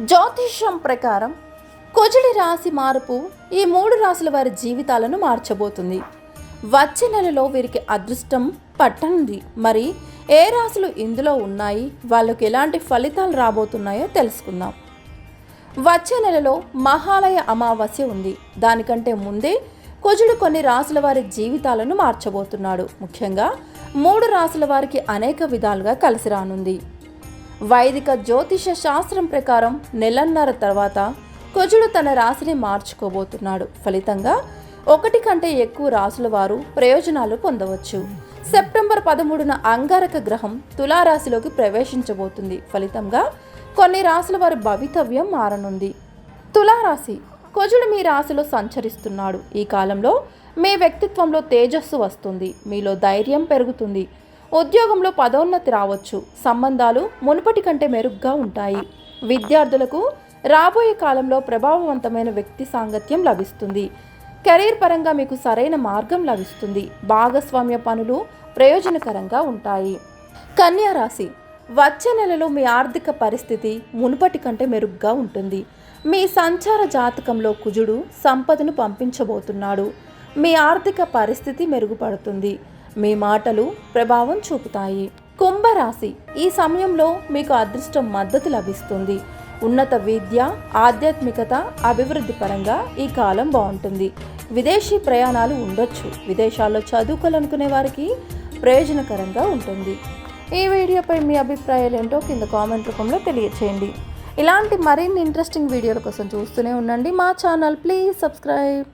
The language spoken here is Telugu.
జ్యోతిష్యం ప్రకారం కుజుడి రాశి మార్పు ఈ మూడు రాశుల వారి జీవితాలను మార్చబోతుంది. వచ్చే నెలలో వీరికి అదృష్టం పట్టనుంది. మరి ఏ రాశులు ఇందులో ఉన్నాయి? వాళ్ళకి ఎలాంటి ఫలితాలు రాబోతున్నాయో తెలుసుకుందాం. వచ్చే నెలలో మహాలయ అమావాస్య ఉంది. దానికంటే ముందే కుజుడు కొన్ని రాసుల వారి జీవితాలను మార్చబోతున్నాడు. ముఖ్యంగా మూడు రాసుల వారికి అనేక విధాలుగా కలిసి రానుంది. వైదిక జ్యోతిష శాస్త్రం ప్రకారం నెలన్నర తర్వాత కుజుడు తన రాశిని మార్చుకోబోతున్నాడు. ఫలితంగా ఒకటి కంటే ఎక్కువ రాసుల వారు ప్రయోజనాలు పొందవచ్చు. సెప్టెంబర్ పదమూడున అంగారక గ్రహం తులారాశిలోకి ప్రవేశించబోతుంది. ఫలితంగా కొన్ని రాసుల వారి భవితవ్యం మారనుంది. తులారాశి కుజుడు మీ రాశిలో సంచరిస్తున్నాడు. ఈ కాలంలో మీ వ్యక్తిత్వంలో తేజస్సు వస్తుంది. మీలో ధైర్యం పెరుగుతుంది. ఉద్యోగంలో పదోన్నతి రావచ్చు. సంబంధాలు మునుపటి కంటే మెరుగ్గా ఉంటాయి. విద్యార్థులకు రాబోయే కాలంలో ప్రభావవంతమైన వ్యక్తి సాంగత్యం లభిస్తుంది. కెరీర్ పరంగా మీకు సరైన మార్గం లభిస్తుంది. భాగస్వామ్య పనులు ప్రయోజనకరంగా ఉంటాయి. కన్యారాశి వచ్చే నెలలో మీ ఆర్థిక పరిస్థితి మునుపటి కంటే మెరుగ్గా ఉంటుంది. మీ సంచార జాతకంలో కుజుడు సంపదను పంపించబోతున్నాడు. మీ ఆర్థిక పరిస్థితి మెరుగుపడుతుంది. మీ మాటలు ప్రభావం చూపుతాయి. కుంభరాశి ఈ సమయంలో మీకు అదృష్టం మద్దతు లభిస్తుంది. ఉన్నత విద్య ఆధ్యాత్మికత అభివృద్ధి పరంగా ఈ కాలం బాగుంటుంది. విదేశీ ప్రయాణాలు ఉండొచ్చు. విదేశాల్లో చదువుకోవాలనుకునే వారికి ప్రయోజనకరంగా ఉంటుంది. ఈ వీడియోపై మీ అభిప్రాయాలు ఏంటో కింద కామెంట్ రూపంలో తెలియచేయండి. ఇలాంటి మరిన్ని ఇంట్రెస్టింగ్ వీడియోల కోసం చూస్తూనే ఉండండి. మా ఛానల్ ప్లీజ్ సబ్స్క్రైబ్.